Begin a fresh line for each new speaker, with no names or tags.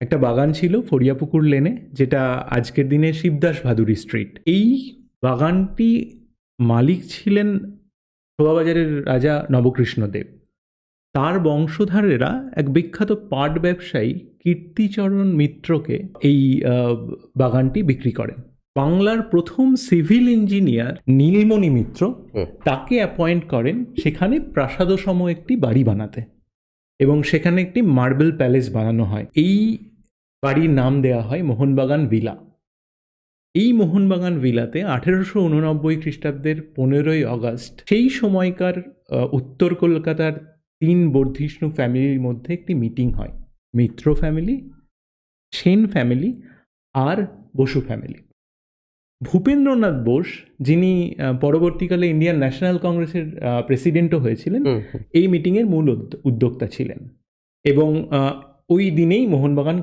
একটা বাগান ছিল ফরিয়াপুকুর লেনে যেটা আজকের দিনে শিবদাস ভাদুরী স্ট্রিট এই বাগানটি মালিক ছিলেন শোভাবাজারের রাজা নবকৃষ্ণ দেব। তার বংশধারেরা এক বিখ্যাত পাট ব্যবসায়ী কীর্তিচরণ মিত্রকে এই বাগানটি বিক্রি করেন। বাংলার প্রথম সিভিল ইঞ্জিনিয়ার নীলমণি মিত্র তাকে অ্যাপয়েন্ট করেন সেখানে প্রাসাদসম একটি বাড়ি বানাতে। এবং সেখানে একটি মার্বেল প্যালেস বানানো হয়। এই বাড়ির নাম দেওয়া হয় মোহনবাগান ভিলা। এই মোহনবাগান ভিলাতে আঠেরোশো উননব্বই খ্রিস্টাব্দের পনেরোই আগস্ট সেই সময়কার উত্তর কলকাতার তিন বর্ধিষ্ণু ফ্যামিলির মধ্যে একটি মিটিং হয়। মিত্র ফ্যামিলি সেন ফ্যামিলি আর বসু ফ্যামিলি। ভূপেন্দ্রনাথ বোস যিনি পরবর্তীকালে ইন্ডিয়ান ন্যাশনাল কংগ্রেসের প্রেসিডেন্টও হয়েছিলেন। এই মিটিংয়ের মূল উদ্যোক্তা ছিলেন। এবং ওই দিনেই মোহনবাগান